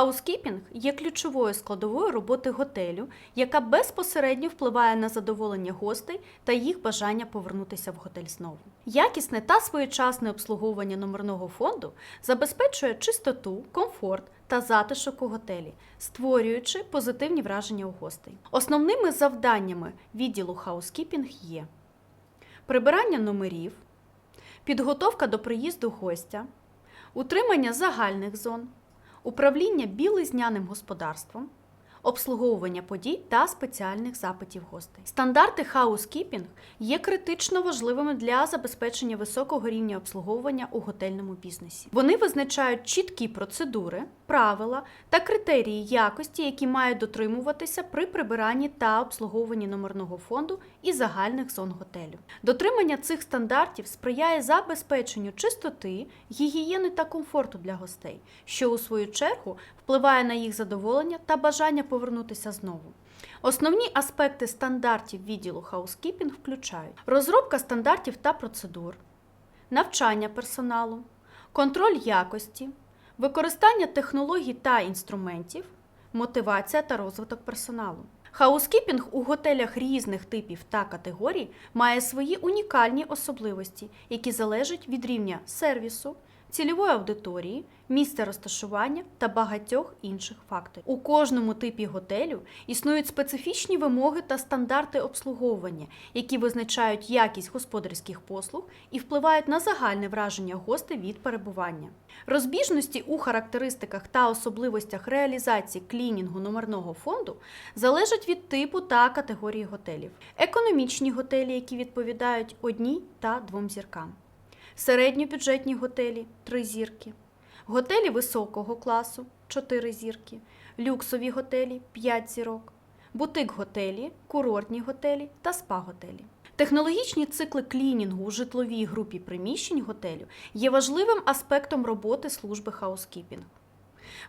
Хаускіпінг є ключовою складовою роботи готелю, яка безпосередньо впливає на задоволення гостей та їх бажання повернутися в готель знову. Якісне та своєчасне обслуговування номерного фонду забезпечує чистоту, комфорт та затишок у готелі, створюючи позитивні враження у гостей. Основними завданнями відділу хаускіпінг є прибирання номерів, підготовка до приїзду гостя, утримання загальних зон, управління білизняним господарством, обслуговування подій та спеціальних запитів гостей. Стандарти хаускіпінг є критично важливими для забезпечення високого рівня обслуговування у готельному бізнесі. Вони визначають чіткі процедури, правила та критерії якості, які мають дотримуватися при прибиранні та обслуговуванні номерного фонду і загальних зон готелю. Дотримання цих стандартів сприяє забезпеченню чистоти, гігієни та комфорту для гостей, що у свою чергу впливає на їх задоволення та бажання повернутися знову. Основні аспекти стандартів відділу хаускіпінг включають розробка стандартів та процедур, навчання персоналу, контроль якості, використання технологій та інструментів, мотивація та розвиток персоналу. Хаускіпінг у готелях різних типів та категорій має свої унікальні особливості, які залежать від рівня сервісу, цільової аудиторії, місця розташування та багатьох інших факторів. У кожному типі готелю існують специфічні вимоги та стандарти обслуговування, які визначають якість господарських послуг і впливають на загальне враження гостей від перебування. Розбіжності у характеристиках та особливостях реалізації клінінгу номерного фонду залежать від типу та категорії готелів. Економічні готелі, які відповідають одній та двом зіркам середньобюджетні готелі 3 зірки, готелі високого класу 4 зірки, люксові готелі 5 зірок, бутик-готелі, курортні готелі та спа-готелі. Технологічні цикли клінінгу у житловій групі приміщень готелю є важливим аспектом роботи служби хаускіпінг.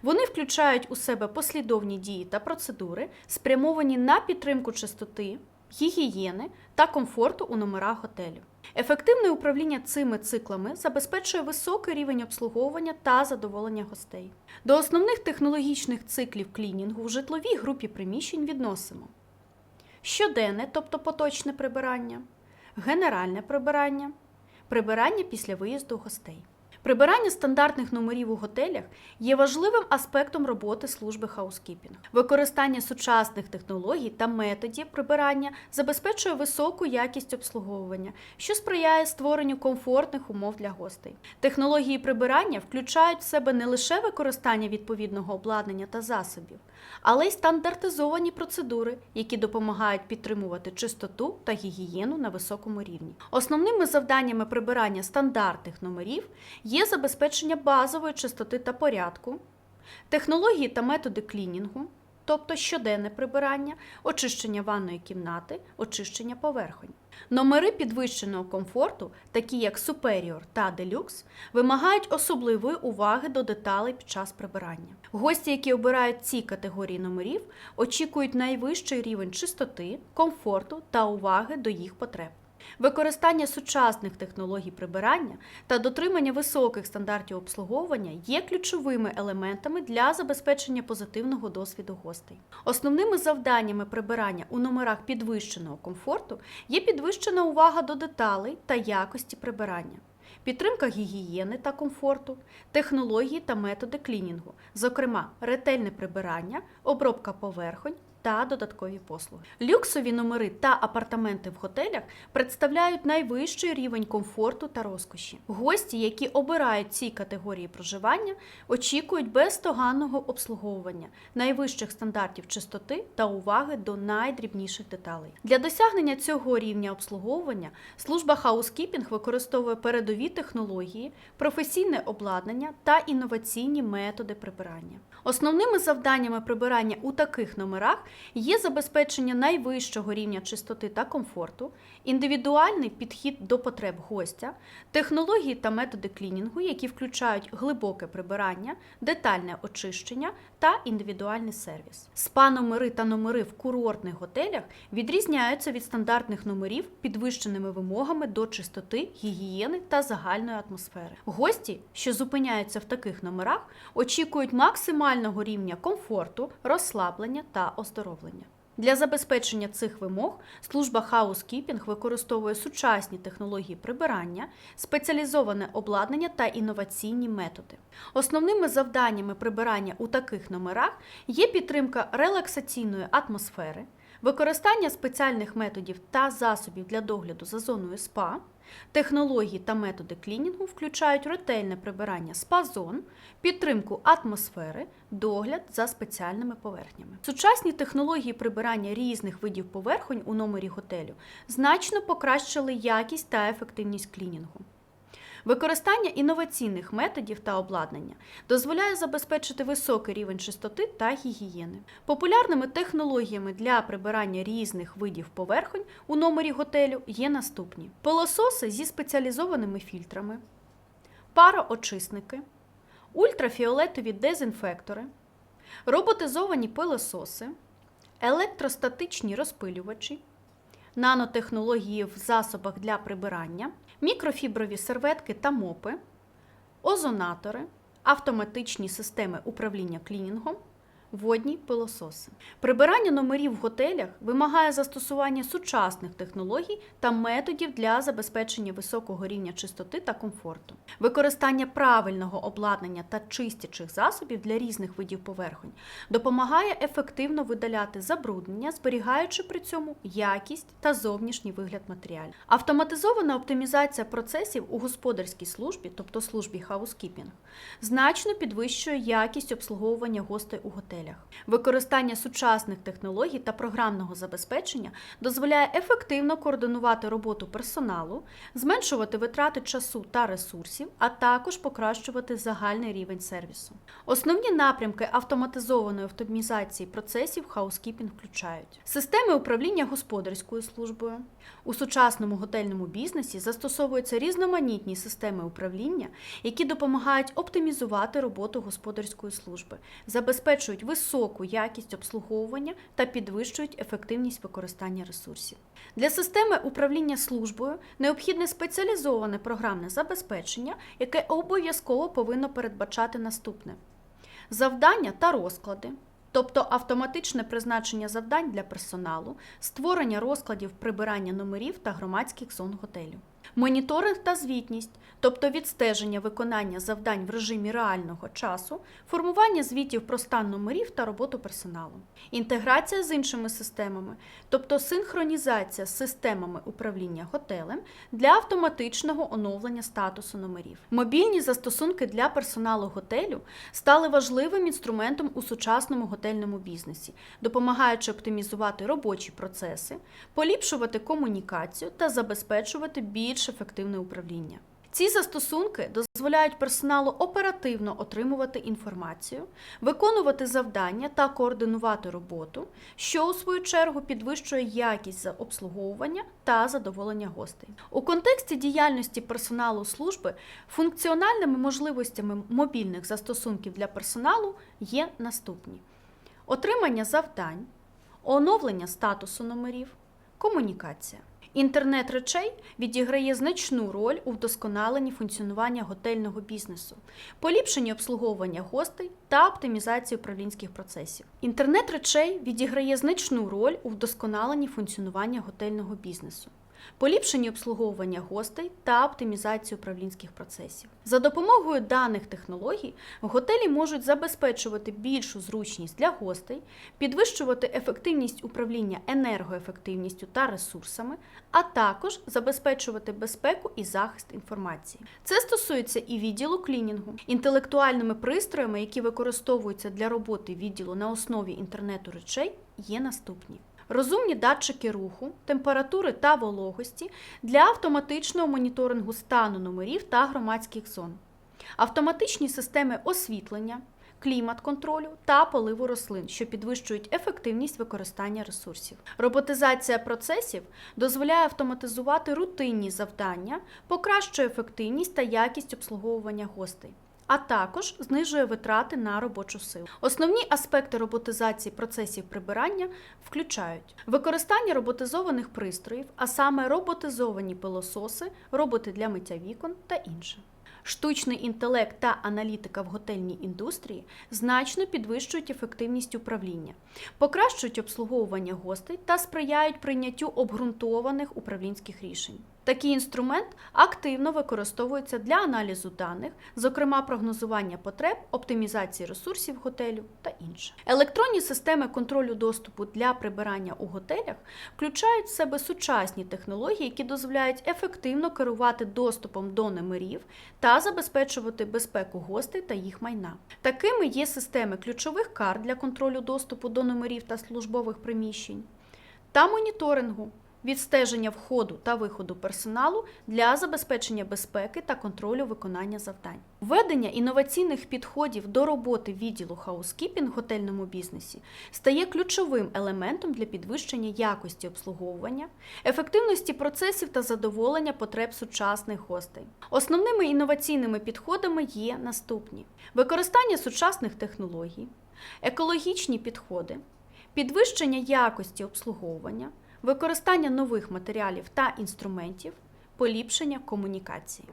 Вони включають у себе послідовні дії та процедури, спрямовані на підтримку чистоти, гігієни та комфорту у номерах готелю. Ефективне управління цими циклами забезпечує високий рівень обслуговування та задоволення гостей. До основних технологічних циклів клінінгу в житловій групі приміщень відносимо щоденне, тобто поточне прибирання, генеральне прибирання, прибирання після виїзду гостей. Прибирання стандартних номерів у готелях є важливим аспектом роботи служби хаускіпінг. Використання сучасних технологій та методів прибирання забезпечує високу якість обслуговування, що сприяє створенню комфортних умов для гостей. Технології прибирання включають в себе не лише використання відповідного обладнання та засобів, але й стандартизовані процедури, які допомагають підтримувати чистоту та гігієну на високому рівні. Основними завданнями прибирання стандартних номерів є забезпечення базової чистоти та порядку, технології та методи клінінгу, тобто щоденне прибирання, очищення ванної кімнати, очищення поверхонь. Номери підвищеного комфорту, такі як Superior та Deluxe, вимагають особливої уваги до деталей під час прибирання. Гості, які обирають ці категорії номерів, очікують найвищий рівень чистоти, комфорту та уваги до їх потреб. Використання сучасних технологій прибирання та дотримання високих стандартів обслуговування є ключовими елементами для забезпечення позитивного досвіду гостей. Основними завданнями прибирання у номерах підвищеного комфорту є підвищена увага до деталей та якості прибирання. Підтримка гігієни та комфорту, технології та методи клінінгу, зокрема ретельне прибирання, обробка поверхонь та додаткові послуги. Люксові номери та апартаменти в готелях представляють найвищий рівень комфорту та розкоші. Гості, які обирають ці категорії проживання, очікують бездоганного обслуговування, найвищих стандартів чистоти та уваги до найдрібніших деталей. Для досягнення цього рівня обслуговування служба хаускіпінг використовує передові технології, професійне обладнання та інноваційні методи прибирання. Основними завданнями прибирання у таких номерах є забезпечення найвищого рівня чистоти та комфорту, індивідуальний підхід до потреб гостя, технології та методи клінінгу, які включають глибоке прибирання, детальне очищення та індивідуальний сервіс. спа-номери та номери в курортних готелях відрізняються від стандартних номерів підвищеними вимогами до чистоти, гігієни та загальної атмосфери. Гості, що зупиняються в таких номерах, очікують максимального рівня комфорту, розслаблення та оздоровлення. Для забезпечення цих вимог служба Housekeeping використовує сучасні технології прибирання, спеціалізоване обладнання та інноваційні методи. Основними завданнями прибирання у таких номерах є підтримка релаксаційної атмосфери, використання спеціальних методів та засобів для догляду за зоною СПА, технології та методи клінінгу включають ретельне прибирання спа-зон, підтримку атмосфери, догляд за спеціальними поверхнями. Сучасні технології прибирання різних видів поверхонь у номері готелю значно покращили якість та ефективність клінінгу. Використання інноваційних методів та обладнання дозволяє забезпечити високий рівень чистоти та гігієни. Популярними технологіями для прибирання різних видів поверхонь у номері готелю є наступні: пилососи зі спеціалізованими фільтрами, пароочисники, ультрафіолетові дезінфектори, роботизовані пилососи, електростатичні розпилювачі, нанотехнології в засобах для прибирання, мікрофіброві серветки та мопи, озонатори, автоматичні системи управління клінінгом, водні пилососи. Прибирання номерів в готелях вимагає застосування сучасних технологій та методів для забезпечення високого рівня чистоти та комфорту. Використання правильного обладнання та чистячих засобів для різних видів поверхонь допомагає ефективно видаляти забруднення, зберігаючи при цьому якість та зовнішній вигляд матеріалів. Автоматизована оптимізація процесів у господарській службі, тобто службі хаускіпінг, значно підвищує якість обслуговування гостей у готелях. Використання сучасних технологій та програмного забезпечення дозволяє ефективно координувати роботу персоналу, зменшувати витрати часу та ресурсів, а також покращувати загальний рівень сервісу. Основні напрямки автоматизованої оптимізації процесів хаускіпінг включають системи управління господарською службою. У сучасному готельному бізнесі застосовуються різноманітні системи управління, які допомагають оптимізувати роботу господарської служби, забезпечують високу якість обслуговування та підвищують ефективність використання ресурсів. Для системи управління службою необхідне спеціалізоване програмне забезпечення, яке обов'язково повинно передбачати наступне: завдання та розклади. Тобто автоматичне призначення завдань для персоналу, створення розкладів прибирання номерів та громадських зон готелю, моніторинг та звітність, тобто відстеження виконання завдань в режимі реального часу, формування звітів про стан номерів та роботу персоналу, інтеграція з іншими системами, тобто синхронізація з системами управління готелем для автоматичного оновлення статусу номерів. Мобільні застосунки для персоналу готелю стали важливим інструментом у сучасному готельному бізнесі, допомагаючи оптимізувати робочі процеси, поліпшувати комунікацію та забезпечувати більш ефективне управління. Ці застосунки дозволяють персоналу оперативно отримувати інформацію, виконувати завдання та координувати роботу, що у свою чергу підвищує якість обслуговування та задоволення гостей. У контексті діяльності персоналу служби функціональними можливостями мобільних застосунків для персоналу є наступні: отримання завдань, оновлення статусу номерів, комунікація. Інтернет речей відіграє значну роль у вдосконаленні функціонування готельного бізнесу, поліпшенні обслуговування гостей та оптимізації управлінських процесів. Інтернет речей відіграє значну роль у вдосконаленні функціонування готельного бізнесу. Поліпшення обслуговування гостей та оптимізацію управлінських процесів. За допомогою даних технологій готелі можуть забезпечувати більшу зручність для гостей, підвищувати ефективність управління енергоефективністю та ресурсами, а також забезпечувати безпеку і захист інформації. Це стосується і відділу клінінгу, інтелектуальними пристроями, які використовуються для роботи відділу на основі інтернету речей, є наступні. Розумні датчики руху, температури та вологості для автоматичного моніторингу стану номерів та громадських зон, автоматичні системи освітлення, клімат-контролю та поливу рослин, що підвищують ефективність використання ресурсів. Роботизація процесів дозволяє автоматизувати рутинні завдання, покращує ефективність та якість обслуговування гостей. А також знижує витрати на робочу силу. Основні аспекти роботизації процесів прибирання включають використання роботизованих пристроїв, а саме роботизовані пилососи, роботи для миття вікон та інше. Штучний інтелект та аналітика в готельній індустрії значно підвищують ефективність управління, покращують обслуговування гостей та сприяють прийняттю обґрунтованих управлінських рішень. Такий інструмент активно використовується для аналізу даних, зокрема прогнозування потреб, оптимізації ресурсів готелю та інше. Електронні системи контролю доступу для прибирання у готелях включають в себе сучасні технології, які дозволяють ефективно керувати доступом до номерів та забезпечувати безпеку гостей та їх майна. Такими є системи ключових карт для контролю доступу до номерів та службових приміщень та моніторингу відстеження входу та виходу персоналу для забезпечення безпеки та контролю виконання завдань. Введення інноваційних підходів до роботи відділу хаускіпінг в готельному бізнесі стає ключовим елементом для підвищення якості обслуговування, ефективності процесів та задоволення потреб сучасних гостей. Основними інноваційними підходами є наступні: використання сучасних технологій, екологічні підходи, підвищення якості обслуговування використання нових матеріалів та інструментів, поліпшення комунікації.